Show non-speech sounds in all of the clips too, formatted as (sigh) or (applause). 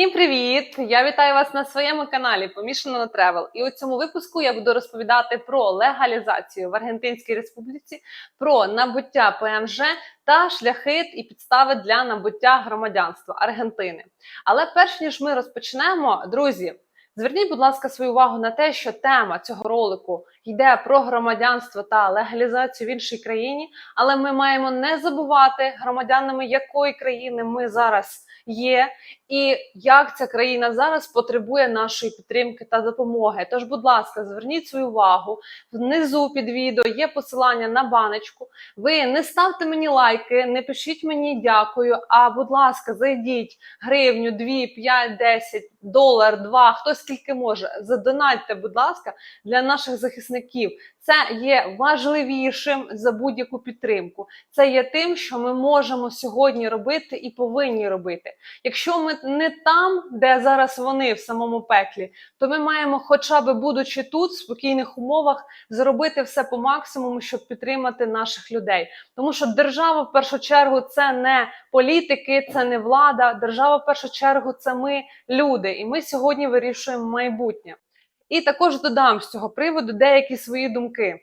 Всім привіт! Я вітаю вас на своєму каналі Помішано на Тревел. І у цьому випуску я буду розповідати про легалізацію в Аргентинській Республіці, про набуття ПМЖ та шляхи і підстави для набуття громадянства Аргентини. Але перш ніж ми розпочнемо, друзі. Зверніть, будь ласка, свою увагу на те, що тема цього ролику йде про громадянство та легалізацію в іншій країні, але ми маємо не забувати громадянами якої країни ми зараз є, і як ця країна зараз потребує нашої підтримки та допомоги. Тож, будь ласка, зверніть свою увагу. Внизу під відео є посилання на баночку. Ви не ставте мені лайки, не пишіть мені дякую. А будь ласка, зайдіть гривню, 2, 5, 10, долар, 2, хто скільки може. Задонатьте, будь ласка, для наших захисників. Це є важливішим за будь-яку підтримку. Це є тим, що ми можемо сьогодні робити і повинні робити. Якщо ми не там, де зараз вони в самому пеклі, то ми маємо, хоча б будучи тут, в спокійних умовах, зробити все по максимуму, щоб підтримати наших людей. Тому що держава в першу чергу це не політики, це не влада. Держава в першу чергу це ми люди, і ми сьогодні вирішуємо майбутнє. І також додам з цього приводу деякі свої думки.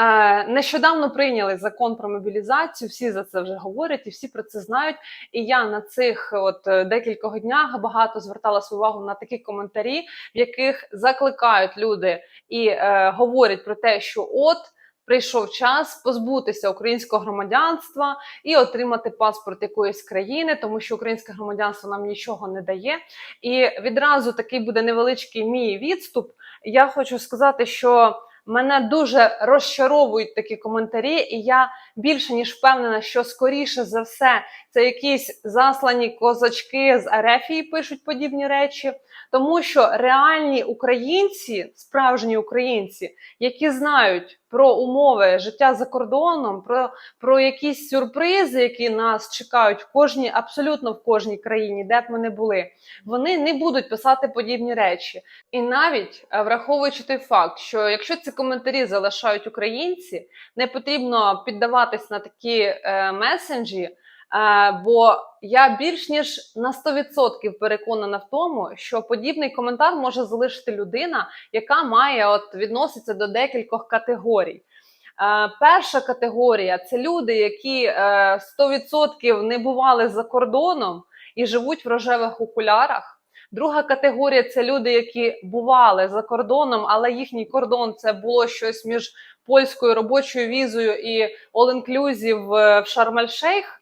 Е, Нещодавно прийняли закон про мобілізацію. Всі за це вже говорять і всі про це знають. І я на цих от е, декількох днях багато звертала свою увагу на такі коментарі, в яких закликають люди і е, говорять про те, що от. Прийшов час позбутися українського громадянства і отримати паспорт якоїсь країни, тому що українське громадянство нам нічого не дає. І відразу такий буде невеличкий мій відступ. Я хочу сказати, що мене дуже розчаровують такі коментарі, і я більше ніж впевнена, що скоріше за все це якісь заслані козачки з Арефії пишуть подібні речі, тому що реальні українці, справжні українці, які знають про умови життя за кордоном, про, про якісь сюрпризи, які нас чекають в кожній, абсолютно в кожній країні, де б ми не були, вони не будуть писати подібні речі. І навіть е, враховуючи той факт, що якщо ці коментарі залишають українці, не потрібно піддаватись на такі е, месенджі. Е, бо я більш ніж на 100% переконана в тому, що подібний коментар може залишити людина, яка має от відноситься до декількох категорій. Е, перша категорія це люди, які е, 100% не бували за кордоном і живуть в рожевих окулярах. Друга категорія це люди, які бували за кордоном, але їхній кордон це було щось між польською робочою візою і all-inclusive в Шарм-ель-Шейх.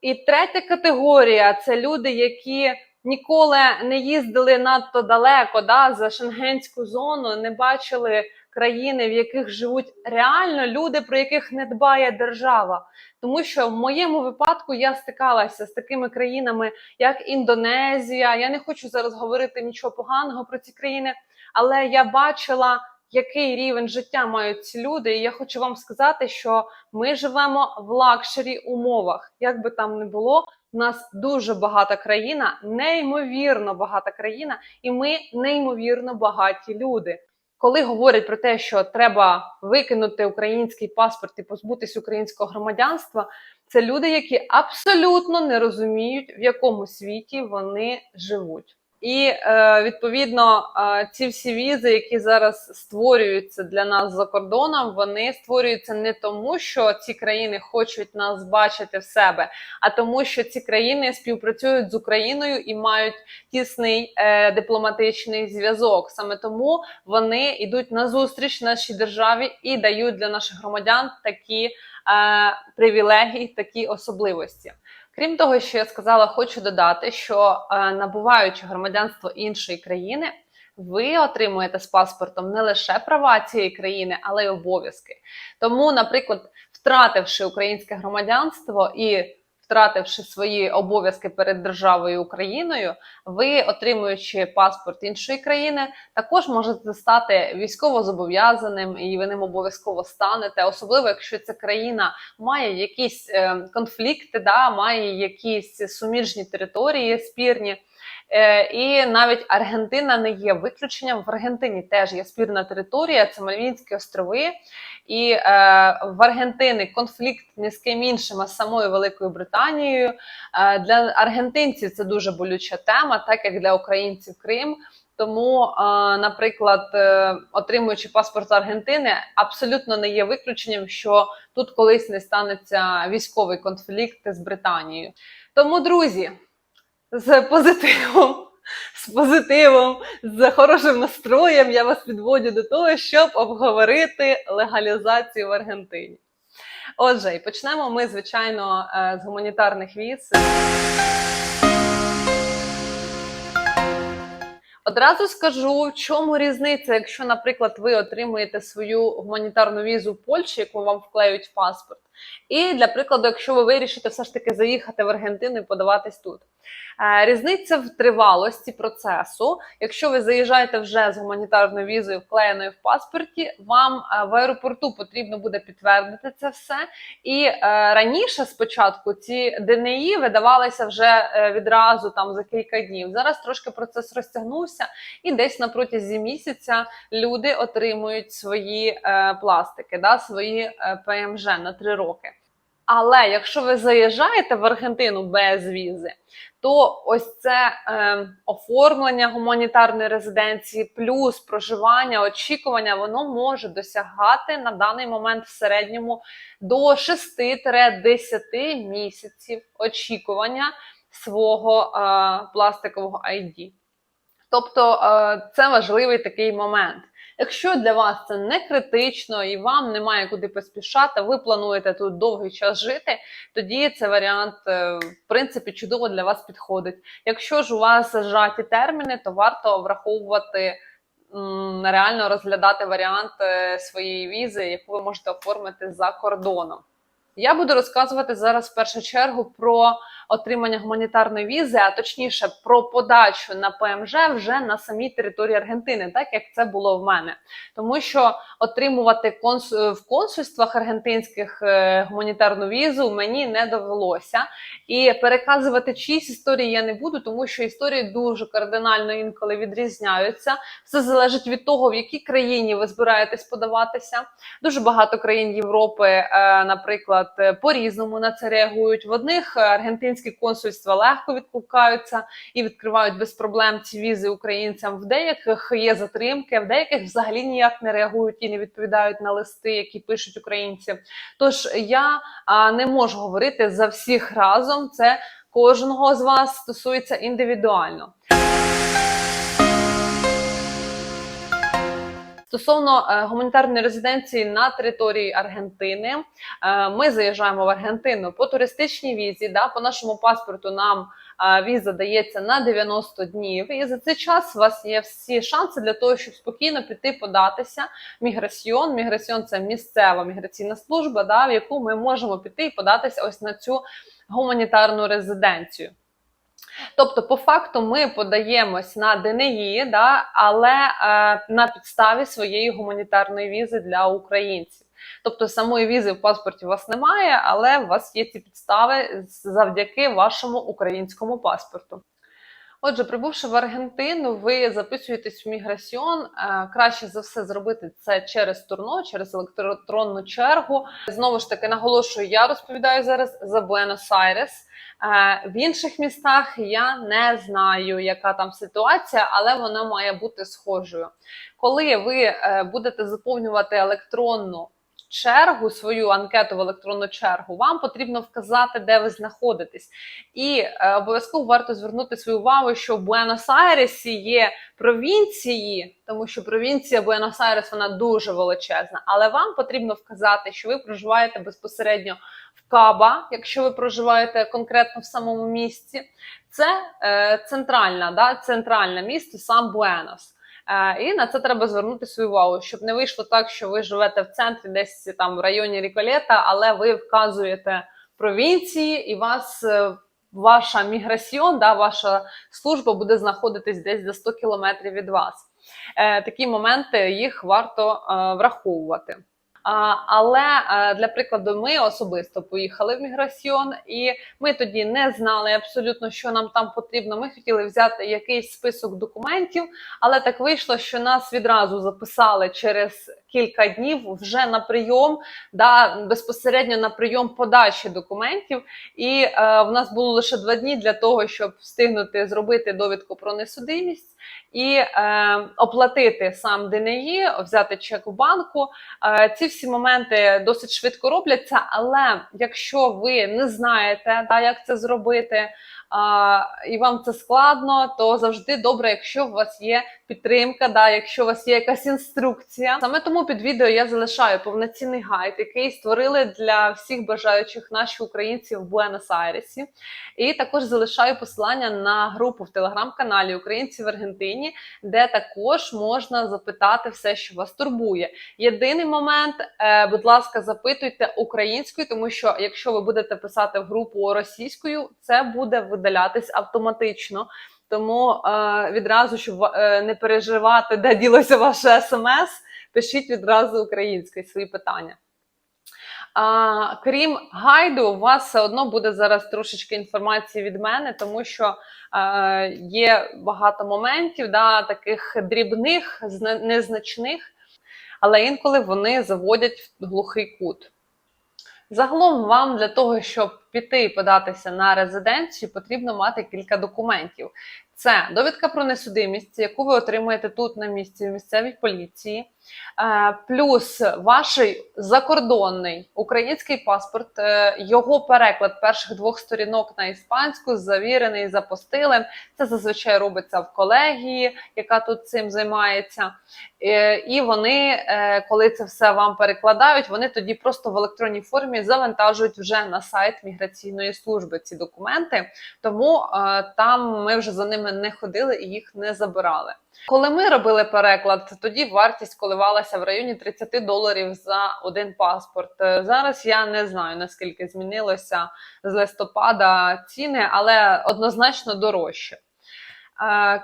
І третя категорія це люди, які ніколи не їздили надто далеко да, за шенгенську зону, не бачили країни, в яких живуть реально люди, про яких не дбає держава. Тому що в моєму випадку я стикалася з такими країнами, як Індонезія. Я не хочу зараз говорити нічого поганого про ці країни, але я бачила який рівень життя мають ці люди. І я хочу вам сказати, що ми живемо в лакшері умовах. Як би там не було, у нас дуже багата країна, неймовірно багата країна, і ми неймовірно багаті люди. Коли говорять про те, що треба викинути український паспорт і позбутись українського громадянства, це люди, які абсолютно не розуміють, в якому світі вони живуть. І е, відповідно е, ці всі візи, які зараз створюються для нас за кордоном, вони створюються не тому, що ці країни хочуть нас бачити в себе, а тому, що ці країни співпрацюють з Україною і мають тісний е, дипломатичний зв'язок. Саме тому вони йдуть на зустріч нашій державі і дають для наших громадян такі привілегії, такі особливості. Крім того, що я сказала, хочу додати, що е, набуваючи громадянство іншої країни, ви отримуєте з паспортом не лише права цієї країни, але й обов'язки. Тому, наприклад, втративши українське громадянство і втративши свої обов'язки перед державою Україною, ви, отримуючи паспорт іншої країни, також можете стати військово-зобов'язаним і ви ним обов'язково станете, особливо якщо ця країна має якісь е, конфлікти, да, має якісь суміжні території спірні. Е, І навіть Аргентина не є виключенням. В Аргентині теж є спірна територія, це Мальвінські острови. І е, в Аргентини конфлікт не з ким іншим, а з самою Великою Британією. Е, для аргентинців це дуже болюча тема, так як для українців Крим. Тому, е, наприклад, е, отримуючи паспорт Аргентини, абсолютно не є виключенням, що тут колись не станеться військовий конфлікт з Британією. Тому, друзі, з позитивом, з позитивом, з хорошим настроєм я вас підводю до того, щоб обговорити легалізацію в Аргентині. Отже, і почнемо ми, звичайно, е, з гуманітарних віз. Одразу скажу, в чому різниця, якщо, наприклад, ви отримуєте свою гуманітарну візу в Польщі, яку вам вклеють в паспорт. І для прикладу, якщо ви вирішите все ж таки заїхати в Аргентину і подаватись тут. Е, Різниця в тривалості процесу. Якщо ви заїжджаєте вже з гуманітарною візою, вклеєною в паспорті, вам е, в аеропорту потрібно буде підтвердити це все. І е, раніше спочатку ці ДНІ видавалися вже відразу там за кілька днів. Зараз трошки процес розтягнувся, і десь на протязі місяця люди отримують свої пластики, да, свої ПМЖ на три роки. Але якщо ви заїжджаєте в Аргентину без візи, то ось це е, оформлення гуманітарної резиденції, плюс проживання, очікування, воно може досягати на даний момент в середньому до 6-10 місяців очікування свого е, пластикового ID. Тобто е, це важливий такий момент. Якщо для вас це не критично і вам немає куди поспішати, ви плануєте тут довгий час жити, тоді цей варіант, е, в принципі, чудово для вас підходить. Якщо ж у вас зажаті терміни, то варто враховувати реально розглядати варіант е, своєї візи, яку ви можете оформити за кордоном. Я буду розказувати зараз в першу чергу про отримання гуманітарної візи, а точніше про подачу на ПМЖ вже на самій території Аргентини, так як це було в мене. Тому що отримувати конс... в консульствах аргентинських е, гуманітарну візу мені не довелося. І переказувати чиїсь історії я не буду, тому що історії дуже кардинально інколи відрізняються. Все залежить від того, в якій країні ви збираєтесь подаватися. Дуже багато країн Європи, е, наприклад, е, по-різному на це реагують. В одних е, аргентинські консульства легко відкликаються і відкривають без проблем ці візи українцям. В деяких є затримки, в деяких взагалі ніяк не реагують і не відповідають на листи, які пишуть українці. Тож я не можу говорити за всіх разом. Це кожного з вас стосується індивідуально. Стосовно е, гуманітарної резиденції на території Аргентини, е, ми заїжджаємо в Аргентину по туристичній візі. Да, по нашому паспорту нам е, віза дається на 90 днів. І за цей час у вас є всі шанси для того, щоб спокійно піти податися. Міграціон. Міграціон це місцева міграційна служба, да, в яку ми можемо піти і податися ось на цю гуманітарну резиденцію. Тобто, по факту, ми подаємось на ДНІ, да, але е, на підставі своєї гуманітарної візи для українців. Тобто самої візи в паспорті у вас немає, але у вас є ці підстави завдяки вашому українському паспорту. Отже, прибувши в Аргентину, ви записуєтесь в міграціон. Е, Краще за все зробити це через турно, через електронну чергу. Знову ж таки, наголошую, я розповідаю зараз за Буенос-Айрес. Е, В інших містах я не знаю, яка там ситуація, але вона має бути схожою. Коли ви е, будете заповнювати електронну чергу, свою анкету в електронну чергу, вам потрібно вказати, де ви знаходитесь. І е, обов'язково варто звернути свою увагу, що в Буенос-Айресі є провінції, тому що провінція Буенос-Айрес вона дуже величезна, але вам потрібно вказати, що ви проживаєте безпосередньо в Каба, якщо ви проживаєте конкретно в самому місці. Це е, центральна, да, центральне місто, сам Буенос. Е, І на це треба звернути свою увагу, щоб не вийшло так, що ви живете в центрі, десь там в районі Ріколета, але ви вказуєте провінції, і вас е, ваша міграціон, да, ваша служба буде знаходитись десь за 100 кілометрів від вас. Е, Такі моменти їх варто е, враховувати. Але е, для прикладу, ми особисто поїхали в міграціон, і ми тоді не знали абсолютно, що нам там потрібно. Ми хотіли взяти якийсь список документів, але так вийшло, що нас відразу записали через кілька днів вже на прийом, да, безпосередньо на прийом подачі документів. І е, в нас було лише два дні для того, щоб встигнути зробити довідку про несудимість і е, оплатити сам ДНІ, взяти чек у банку. Е, ці всі моменти досить швидко робляться. Але якщо ви не знаєте, да, як це зробити, і вам це складно, то завжди добре, якщо у вас є підтримка, да, якщо у вас є якась інструкція. Саме тому під відео я залишаю повноцінний гайд, який створили для всіх бажаючих наші українці в Буенос-Айресі. І також залишаю посилання на групу в телеграм-каналі Українці в Аргентині, де також можна запитати все, що вас турбує. Єдиний момент, е, будь ласка, запитуйте українською, тому що якщо ви будете писати в групу російською, це буде видалятись автоматично. Тому е, відразу, щоб е, не переживати, де ділося ваше смс, пишіть відразу українською свої питання. А, крім гайду, у вас все одно буде зараз трошечки інформації від мене, тому що е, є багато моментів, да, таких дрібних, незначних, але інколи вони заводять в глухий кут. Загалом вам для того, щоб піти і податися на резиденцію, потрібно мати кілька документів. Це довідка про несудимість, яку ви отримуєте тут на місці в місцевій поліції, е, плюс ваш закордонний український паспорт, е, його переклад перших двох сторінок на іспанську, завірений за. Це зазвичай робиться в колегії, яка тут цим займається. Е, І вони, коли це все вам перекладають, вони тоді просто в електронній формі завантажують вже на сайт міграційної служби ці документи. Тому е, там ми вже за ними не ходили і їх не забирали. Коли ми робили переклад, тоді вартість коливалася в районі 30 доларів за один паспорт. Е, Зараз я не знаю наскільки змінилося з листопада ціни, але однозначно дорожче.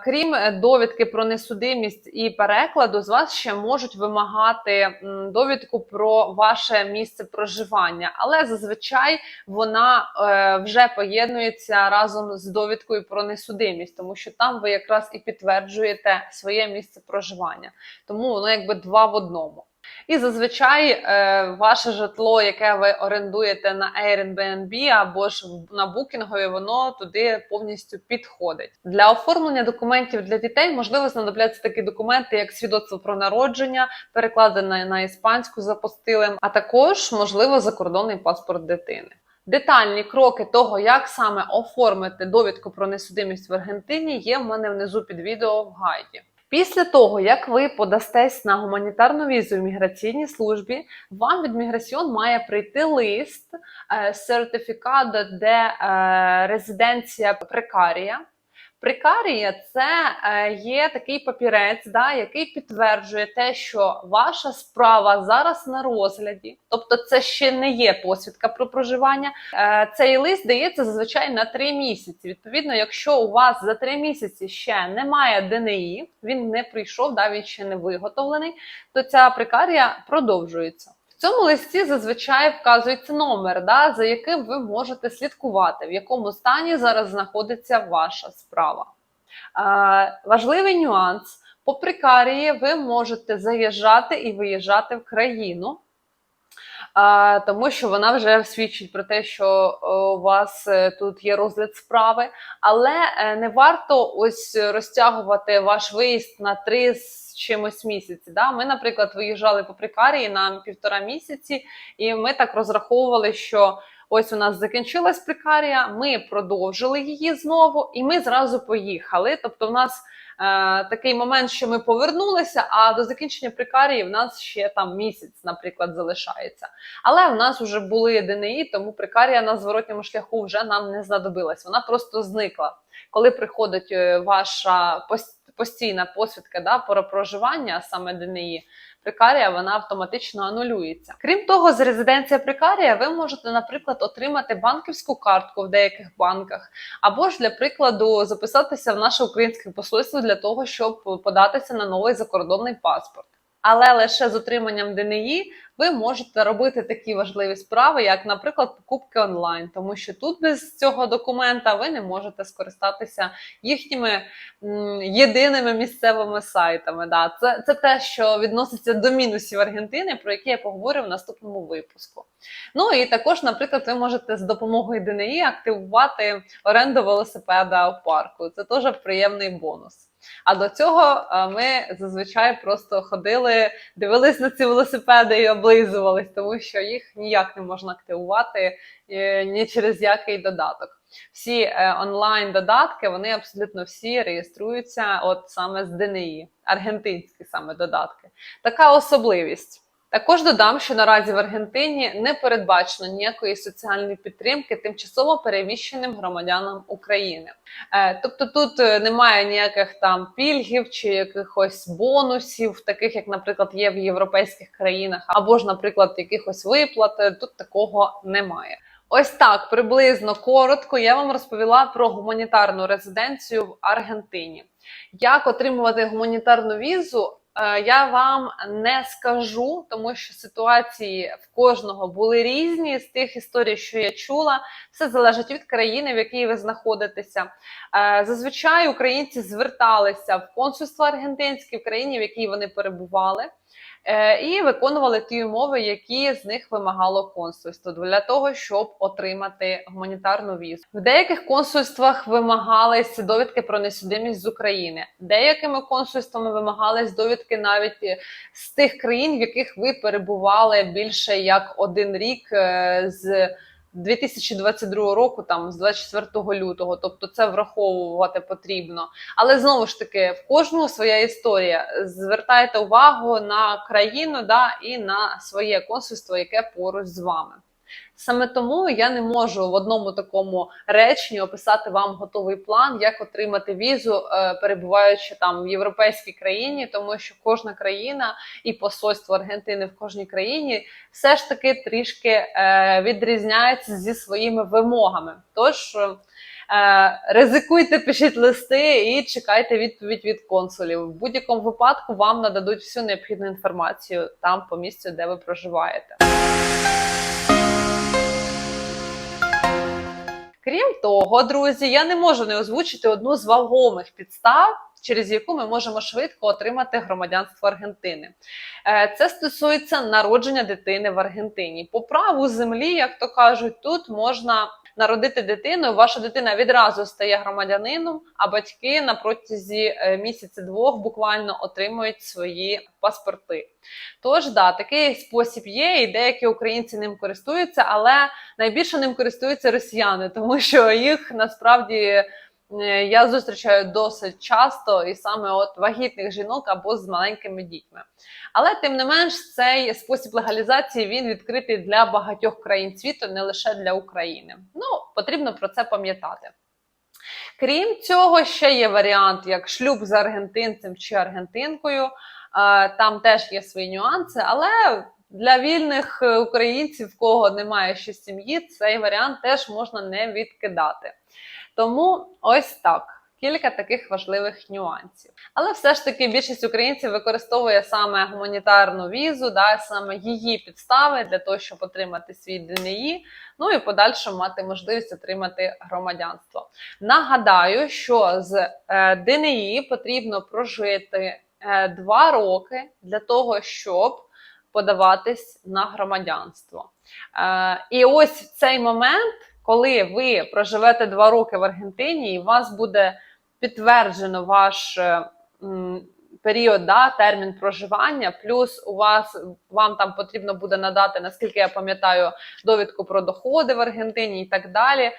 Крім е, довідки про несудимість і перекладу, з вас ще можуть вимагати довідку про ваше місце проживання, але зазвичай вона е, вже поєднується разом з довідкою про несудимість, тому що там ви якраз і підтверджуєте своє місце проживання. Тому воно якби два в одному. І зазвичай е, ваше житло, яке ви орендуєте на Airbnb або ж на букінгові, воно туди повністю підходить. Для оформлення документів для дітей можливо знадобляться такі документи, як свідоцтво про народження, перекладене на іспанську за постилем, а також можливо закордонний паспорт дитини. Детальні кроки того, як саме оформити довідку про несудимість в Аргентині, є в мене внизу під відео в гайді. Після того, як ви подастесь на гуманітарну візу в міграційній службі, вам від міграціон має прийти лист е, сертифікат де е, резиденція прекарія. Прекарія це е, є такий папірець, да, який підтверджує те, що ваша справа зараз на розгляді, тобто це ще не є посвідка про проживання. Е, цей лист дається зазвичай на три місяці. Відповідно, якщо у вас за три місяці ще немає ДНІ, він не прийшов, да, він ще не виготовлений, то ця прекарія продовжується. Цьому листі зазвичай вказується номер, да, за яким ви можете слідкувати, в якому стані зараз знаходиться ваша справа. Е, важливий нюанс: по прекарії ви можете заїжджати і виїжджати в країну. е, Тому що вона вже свідчить про те, що е, у вас е, тут є розгляд справи, але е, не варто ось розтягувати ваш виїзд на три з чимось місяці. Да? Ми, наприклад, виїжджали по прикарії на півтора місяці, і ми так розраховували, що ось у нас закінчилась прикарія, ми продовжили її знову, і ми зразу поїхали. Тобто, в нас е, такий момент, що ми повернулися, а до закінчення прикарії в нас ще там місяць, наприклад, залишається. Але в нас вже були ДНІ, тому прикарія на зворотньому шляху вже нам не знадобилась. Вона просто зникла. Коли приходить е, ваша пос- постійна посвідка да, про проживання, саме ДНІ, прикарія вона автоматично анулюється. Крім того, з резиденція прикарія ви можете, наприклад, отримати банківську картку в деяких банках, або ж для прикладу записатися в наше українське посольство для того, щоб податися на новий закордонний паспорт. Але лише з отриманням ДНІ ви можете робити такі важливі справи, як, наприклад, покупки онлайн, тому що тут без цього документа ви не можете скористатися їхніми м, єдиними місцевими сайтами. Да. Це, це те, що відноситься до мінусів Аргентини, про які я поговорю в наступному випуску. Ну і також, наприклад, ви можете з допомогою ДНІ активувати оренду велосипеда в парку. Це теж приємний бонус. А до цього е, ми зазвичай просто ходили, дивились на ці велосипеди і облизувались, тому що їх ніяк не можна активувати е, ні через який додаток. Всі е, онлайн додатки, вони абсолютно всі реєструються от саме з ДНІ, аргентинські саме додатки. Така особливість. Також додам, що наразі в Аргентині не передбачено ніякої соціальної підтримки тимчасово переміщеним громадянам України. Е, Тобто тут е, немає ніяких там пільгів чи якихось бонусів, таких як, наприклад, є в європейських країнах, або ж, наприклад, якихось виплат. Е, Тут такого немає. Ось так приблизно коротко я вам розповіла про гуманітарну резиденцію в Аргентині. Як отримувати гуманітарну візу? Е, Я вам не скажу, тому що ситуації в кожного були різні з тих історій, що я чула. Все залежить від країни, в якій ви знаходитеся. Е, Зазвичай українці зверталися в консульство аргентинське в країні, в якій вони перебували. Е, І виконували ті умови, які з них вимагало консульство для того, щоб отримати гуманітарну візу. В деяких консульствах вимагались довідки про несудимість з України. Деякими консульствами вимагались довідки навіть е, з тих країн, в яких ви перебували більше як один рік е, з 2022 року, там з 24 лютого, тобто це враховувати потрібно. Але знову ж таки, в кожного своя історія. Звертайте увагу на країну да, і на своє консульство, яке поруч з вами. Саме тому я не можу в одному такому реченні описати вам готовий план, як отримати візу, е, перебуваючи там в європейській країні, тому що кожна країна і посольство Аргентини в кожній країні все ж таки трішки е, відрізняється зі своїми вимогами. Тож е, ризикуйте, пишіть листи і чекайте відповідь від консулів. В будь-якому випадку вам нададуть всю необхідну інформацію там по місцю, де ви проживаєте. Крім того, друзі, я не можу не озвучити одну з вагомих підстав, через яку ми можемо швидко отримати громадянство Аргентини. Е, Це стосується народження дитини в Аргентині. По праву землі, як то кажуть, тут можна народити дитину. Ваша дитина відразу стає громадянином, а батьки на протязі е, місяця-двох буквально отримують свої паспорти. Тож, да, такий спосіб є, і деякі українці ним користуються, але найбільше ним користуються росіяни, (laughs) тому що їх насправді я зустрічаю досить часто, і саме от вагітних жінок або з маленькими дітьми. Але тим не менш, цей спосіб легалізації він відкритий для багатьох країн світу, не лише для України. Ну, потрібно про це пам'ятати. Крім цього, ще є варіант як шлюб з аргентинцем чи аргентинкою. Е, Там теж є свої нюанси, але для вільних е, українців, кого немає ще сім'ї, цей варіант теж можна не відкидати. Тому ось так. Кілька таких важливих нюансів. Але все ж таки більшість українців використовує саме гуманітарну візу, да, саме її підстави для того, щоб отримати свій ДНІ, ну і подальшому мати можливість отримати громадянство. Нагадаю, що з е, ДНІ потрібно прожити е, два роки для того, щоб подаватись на громадянство. Е, і ось в цей момент, коли ви проживете два роки в Аргентині, і у вас буде підтверджено ваш е, період, да, термін проживання, плюс у вас вам там потрібно буде надати, наскільки я пам'ятаю, довідку про доходи в Аргентині і так далі.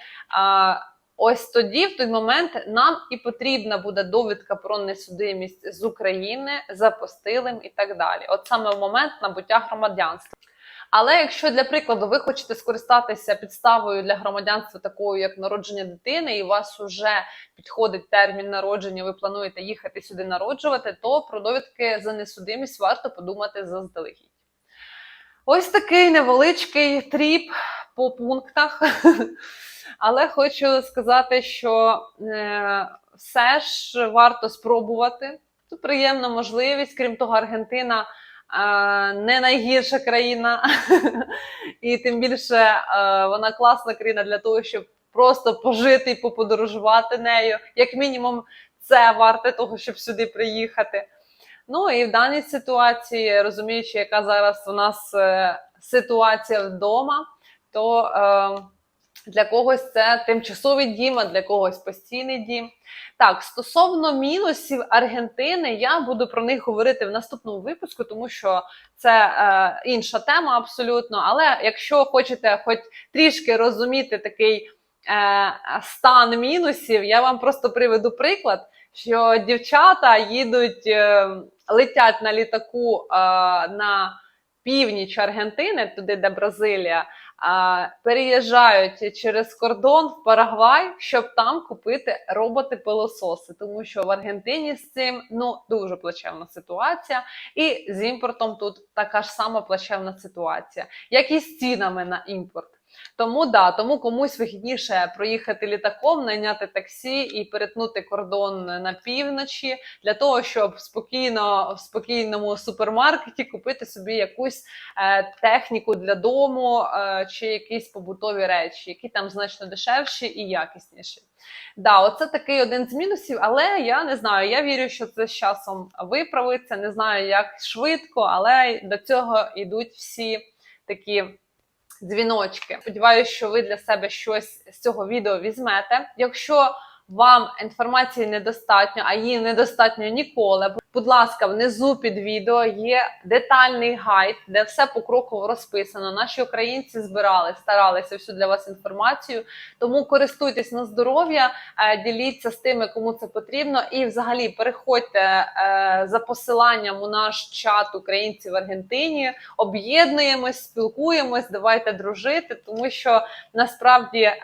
Ось тоді, в той момент, нам і потрібна буде довідка про несудимість з України за постилим і так далі. От саме в момент набуття громадянства. Але якщо для прикладу ви хочете скористатися підставою для громадянства такою, як народження дитини, і у вас вже підходить термін народження, ви плануєте їхати сюди народжувати, то про довідки за несудимість варто подумати заздалегідь. Ось такий невеличкий тріп по пунктах. (laughs) Але хочу сказати, що е, все ж варто спробувати. Це приємна можливість. Крім того, Аргентина не найгірша країна, (laughs) і тим більше е, вона класна країна для того, щоб просто пожити і поподорожувати нею. Як мінімум, це варте того, щоб сюди приїхати. Ну і в даній ситуації, розуміючи, яка зараз у нас е, ситуація вдома, то е, для когось це тимчасовий дім, а для когось постійний дім. Так, стосовно мінусів Аргентини, я буду про них говорити в наступному випуску, тому що це е, інша тема абсолютно. Але якщо хочете хоч трішки розуміти такий е, стан мінусів, я вам просто приведу приклад, що дівчата їдуть, е, летять на літаку е, на північ Аргентини, туди, де Бразилія. Переїжджають через кордон в Парагвай, щоб там купити роботи-пилососи, тому що в Аргентині з цим ну дуже плачевна ситуація, і з імпортом тут така ж сама плачевна ситуація, як і з цінами на імпорт. Тому да, тому комусь вигідніше проїхати літаком, найняти таксі і перетнути кордон на півночі для того, щоб спокійно в спокійному супермаркеті купити собі якусь е, техніку для дому е, чи якісь побутові речі, які там значно дешевші і якісніші. Да, оце такий один з мінусів, але я не знаю. Я вірю, що це з часом виправиться. Не знаю, як швидко, але до цього йдуть всі такі дзвіночки. Сподіваюся, що ви для себе щось з цього відео візьмете. Якщо вам інформації недостатньо, а її недостатньо ніколи. Будь ласка, внизу під відео є детальний гайд, де все покроково розписано. Наші українці збирали, старалися всю для вас інформацію. Тому користуйтесь на здоров'я, е, діліться з тими, кому це потрібно. І, взагалі, переходьте е, за посиланням у наш чат українці в Аргентині. Об'єднуємось, спілкуємось, давайте дружити, тому що насправді е,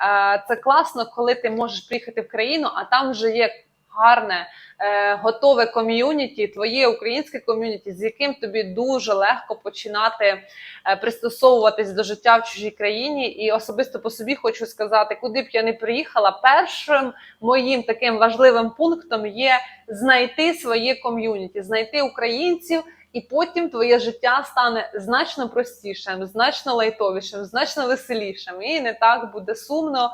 це класно, коли ти можеш приїхати в країну, а там вже є гарне. е, Готове ком'юніті, твоє українське ком'юніті, з яким тобі дуже легко починати е, пристосовуватись до життя в чужій країні. І особисто по собі хочу сказати, куди б я не приїхала, першим моїм таким важливим пунктом є знайти своє ком'юніті, знайти українців. І потім твоє життя стане значно простішим, значно лайтовішим, значно веселішим. І не так буде сумно,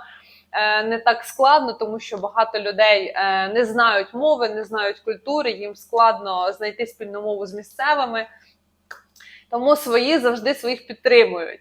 не так складно, тому що багато людей е, не знають мови, не знають культури, їм складно знайти спільну мову з місцевими. Тому свої завжди своїх підтримують.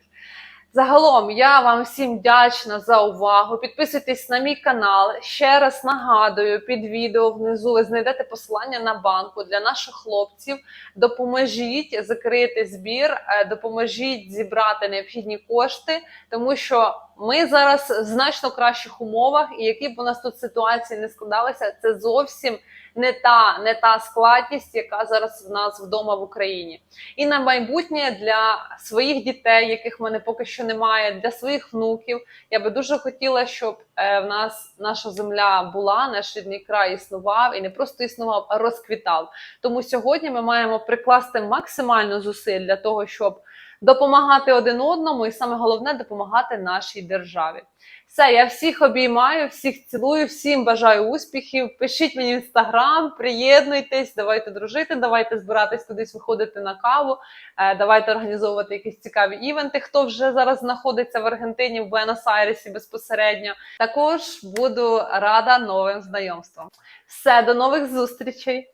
Загалом я вам всім вдячна за увагу. Підписуйтесь на мій канал. Ще раз нагадую, під відео внизу ви знайдете посилання на банку для наших хлопців. Допоможіть закрити збір, е, допоможіть зібрати необхідні кошти, тому що ми зараз в значно кращих умовах, і які б у нас тут ситуації не складалися, це зовсім не та, не та складність, яка зараз в нас вдома в Україні. І на майбутнє для своїх дітей, яких в мене поки що немає, для своїх внуків. Я би дуже хотіла, щоб е, в нас наша земля була, наш рідний край існував і не просто існував, а розквітав. Тому сьогодні ми маємо прикласти максимально зусиль для того, щоб допомагати один одному, і саме головне допомагати нашій державі. Все, я всіх обіймаю, всіх цілую, всім бажаю успіхів. Пишіть мені інстаграм, приєднуйтесь, давайте дружити, давайте збиратись кудись виходити на каву. е, Давайте організовувати якісь цікаві івенти. Хто вже зараз знаходиться в Аргентині, в Буенос-Айресі безпосередньо. Також буду рада новим знайомствам. Все, до нових зустрічей!